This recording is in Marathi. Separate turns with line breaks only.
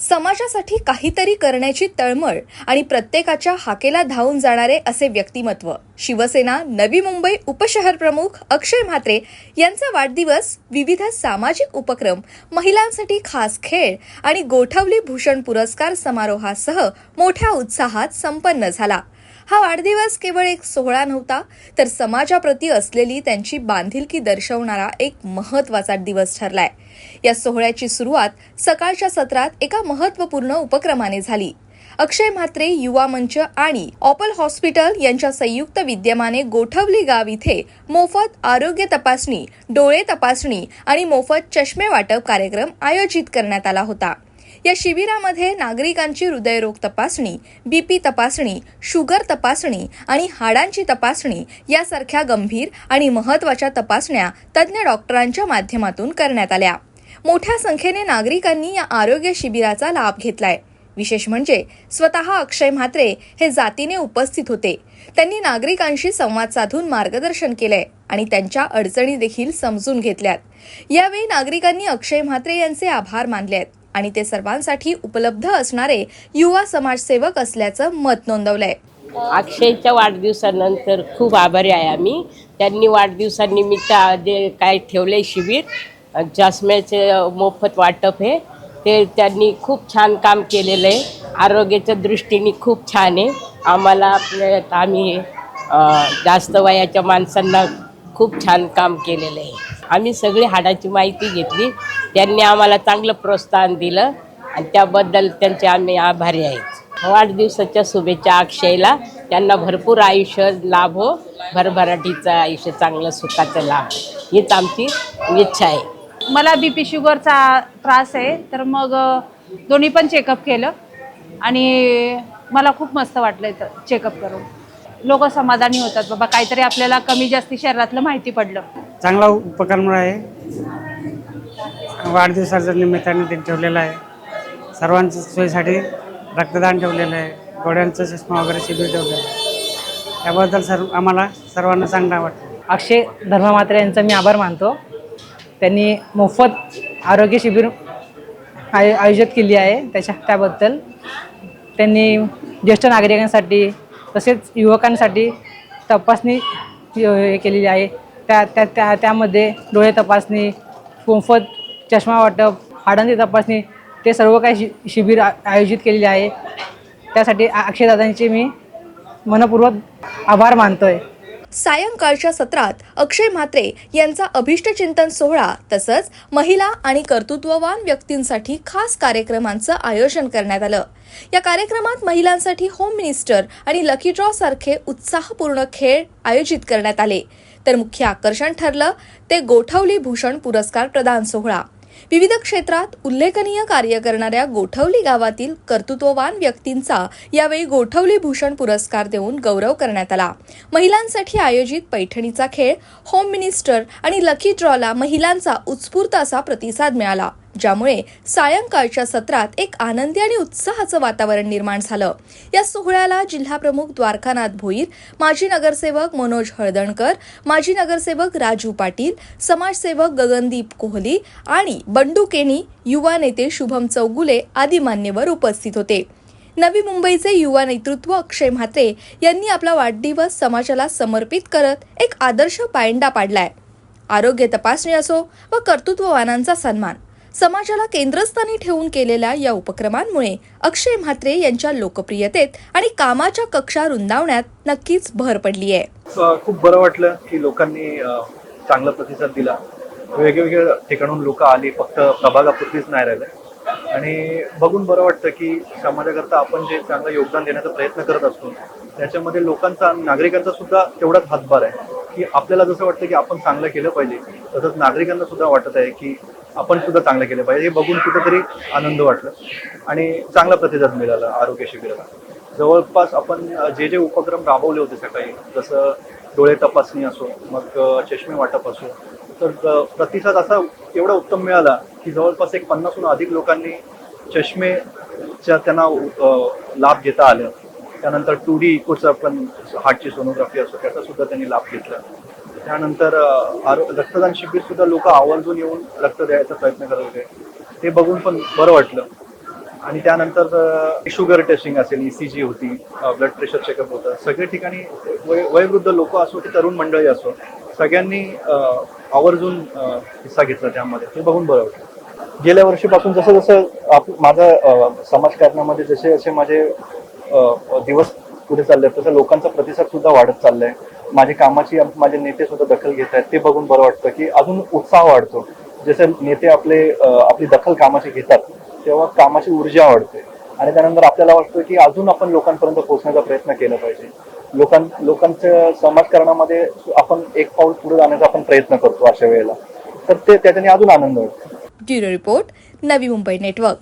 समाजासाठी काहीतरी करण्याची तळमळ आणि प्रत्येकाच्या हाकेला धावून जाणारे असे व्यक्तिमत्व. शिवसेना नवी मुंबई उपशहर प्रमुख अक्षय म्हात्रे यांचा वाढदिवस विविध सामाजिक उपक्रम महिलांसाठी खास खेळ आणि गोठवली भूषण पुरस्कार समारोहासह मोठ्या उत्साहात संपन्न झाला. हा वाढदिवस केवळ एक सोहळा नव्हता तर समाजाप्रती असलेली त्यांची बांधिलकी दर्शवणारा एक महत्त्वाचा दिवस ठरलाय. या सोहळ्याची सुरुवात सकाळच्या सत्रात एका महत्त्वपूर्ण उपक्रमाने झाली. अक्षय म्हात्रे युवा मंच आणि ऑपल हॉस्पिटल यांच्या संयुक्त विद्यमाने गोठवली गाव इथे मोफत आरोग्य तपासणी डोळे तपासणी आणि मोफत चष्मे वाटप कार्यक्रम आयोजित करण्यात आला होता. या शिबिरामध्ये नागरिकांची हृदयरोग तपासणी बीपी तपासणी शुगर तपासणी आणि हाडांची तपासणी यासारख्या गंभीर आणि महत्त्वाच्या तपासण्या तज्ज्ञ डॉक्टरांच्या माध्यमातून करण्यात आल्या. मोठ्या संख्येने नागरिकांनी या आरोग्य शिबिराचा लाभ घेतलाय. विशेष म्हणजे स्वतः अक्षय म्हात्रे हे जातीने उपस्थित होते. त्यांनी नागरिकांशी संवाद साधून मार्गदर्शन केलंय आणि त्यांच्या अडचणी देखील समजून घेतल्यात. यावेळी नागरिकांनी अक्षय म्हात्रे यांचे आभार मानले आहेत आणि ते सर्वांसाठी उपलब्ध असणारे युवा समाजसेवक असल्याचं मत नोंदवलंय.
अक्षयच्या वाढदिवसानंतर खूप आभारी आहे आम्ही. त्यांनी वाढदिवसानिमित्त जे काय ठेवले शिबिर चष्म्याचे मोफत वाटप हे. ते त्यांनी खूप छान काम केलेलं आहे. आरोग्याच्या दृष्टीने खूप छान आहे. आम्हाला आपल्या आम्ही जास्त वयाच्या माणसांना खूप छान काम केलेलं आहे. आम्ही सगळी हाडाची माहिती घेतली. त्यांनी आम्हाला चांगलं प्रोत्साहन दिलं आणि त्याबद्दल त्यांचे आम्ही आभारी आहेत वाढदिवसाच्या शुभेच्छा अक्षयला. त्यांना भरपूर आयुष्य लाभ हो. भरभराटीचं आयुष्य चांगलं सुखाचं लाभ. हीच आमची इच्छा आहे.
मला बी पी शुगरचा त्रास आहे तर मग दोन्ही पण चेकअप केलं आणि मला खूप मस्त वाटलं इथं चेकअप करून. लोक समाधानी होतात बाबा काहीतरी आपल्याला कमी जास्ती शरीरातलं माहिती पडलं.
चांगला उपक्रम आहे. वाढदिवसाच्या निमित्ताने ते ठेवलेलं आहे. सर्वांच्या सोयीसाठी रक्तदान ठेवलेलं आहे. डोळ्यांचा चष्मा वगैरे शिबिर ठेवलेलं आहे. त्याबद्दल सर्व आम्हाला सर्वांना चांगला वाटतं.
अक्षय धर्ममात्रे यांचा मी आभार मानतो. त्यांनी मोफत आरोग्य शिबिर आय आयोजित केली आहे त्याच्या त्याबद्दल. त्यांनी ज्येष्ठ नागरिकांसाठी तसेच युवकांसाठी तपासणी हे केलेली आहे. त्या त्या त्या त्यामध्ये डोळे तपासणी मोफत चष्मा वाटप हाडांची तपासणी ते सर्व काही शि शिबिर आ- आयोजित केलेले आहे. त्यासाठी अक्षयदादांचे मी मनपूर्वक आभार मानतो आहे
सायंकाळच्या सत्रात अक्षय म्हात्रे यांचा अभिष्टचिंतन सोहळा तसंच महिला आणि कर्तृत्ववान व्यक्तींसाठी खास कार्यक्रमांचं आयोजन करण्यात आलं. या कार्यक्रमात महिलांसाठी होम मिनिस्टर आणि लकी ड्रॉ सारखे उत्साहपूर्ण खेळ आयोजित करण्यात आले. तर मुख्य आकर्षण ठरलं ते गोठवली भूषण पुरस्कार प्रदान सोहळा. विविध क्षेत्रात उल्लेखनीय कार्य करणाऱ्या गोठवली गावातील कर्तृत्ववान व्यक्तींचा यावेळी गोठवली भूषण पुरस्कार देऊन गौरव करण्यात आला. महिलांसाठी आयोजित पैठणीचा खेळ होम मिनिस्टर आणि लकी ड्रॉला महिलांचा उत्स्फूर्त असा प्रतिसाद मिळाला. ज्यामुळे सायंकाळच्या सत्रात एक आनंदी आणि उत्साहाचं वातावरण निर्माण झालं. या सोहळ्याला जिल्हाप्रमुख द्वारकानाथ भोईर माजी नगरसेवक मनोज हळदणकर माजी नगरसेवक राजू पाटील समाजसेवक गगनदीप कोहली आणि बंडू केणी युवा नेते शुभम चौगुले आदी मान्यवर उपस्थित होते. नवी मुंबईचे युवा नेतृत्व अक्षय म्हात्रे यांनी आपला वाढदिवस समाजाला समर्पित करत एक आदर्श पायंडा पाडलाय. आरोग्य तपासणी असो व कर्तृत्ववानांचा सन्मान. समाजाला केंद्रस्थानी ठेवून केलेल्या या उपक्रमांमुळे अक्षय म्हात्रे यांच्या लोकप्रियतेत आणि कामाच्या कक्षा रुंदावण्यात नक्कीच भर पडली आहे.
खूप बरं वाटलं की लोकांनी चांगला प्रतिसाद दिला. वेगवेगळ्या ठिकाणून लोक आली फक्त प्रभागापुरतीच नाही राहिले. आणि बघून बरं वाटतं की समाजाकरता आपण जे चांगलं योगदान देण्याचा प्रयत्न करत असतो त्याच्यामध्ये लोकांचा नागरिकांचा सुद्धा तेवढाच हातभार आहे. की आपल्याला जसं वाटतं की आपण चांगलं केलं पाहिजे तसंच नागरिकांना सुद्धा वाटत आहे की आपण सुद्धा चांगलं केलं पाहिजे. हे बघून कुठेतरी आनंद वाटलं आणि चांगला प्रतिसाद मिळाला आरोग्य शिबिराला. जवळपास आपण जे जे उपक्रम राबवले होते सकाळी जसं डोळे तपासणी असो मग चष्मे वाटप असो तर प्रतिसाद असा एवढा उत्तम मिळाला की जवळपास एक पन्नासहून अधिक लोकांनी चष्मेच्या त्यांना लाभ घेता आलं. त्यानंतर टू डी इकोचं पण हार्टची सोनोग्राफी असो त्याचा सुद्धा त्यांनी लाभ घेतला. त्यानंतर आरो रक्तदान शिबिर सुद्धा लोक आवर्जून येऊन रक्त द्यायचा प्रयत्न करत होते. ते बघून पण बरं वाटलं. आणि त्यानंतर शुगर टेस्टिंग असेल ई सी जी होती ब्लड प्रेशर चेकअप होतं. सगळ्या ठिकाणी वय वयोवृद्ध लोक असो की तरुण मंडळी असो सगळ्यांनी आवर्जून हिस्सा घेतला त्यामध्ये. ते बघून बरं वाटलं. गेल्या वर्षीपासून जसं जसं आप माझ्या समाजकारणामध्ये जसे जसे माझे दिवस पुढे चालले आहेत, तसं लोकांचा प्रतिसाद सुद्धा वाढत चाललाय. माझ्या कामाची माझे नेते सुद्धा दखल घेत आहेत. ते बघून बरं वाटतं की अजून उत्साह वाढतो. जसे नेते आपले आपली दखल कामाची घेतात तेव्हा कामाची ऊर्जा वाढते. आणि त्यानंतर आपल्याला वाटतं की अजून आपण लोकांपर्यंत पोहोचण्याचा प्रयत्न केला पाहिजे. लोकां लोकांच्या समाजकारणामध्ये आपण एक पाऊल पुढे जाण्याचा आपण प्रयत्न करतो अशा वेळेला. तर ते त्याच्याने अजून आनंद वाटतो.
Bureau report Navi Mumbai network.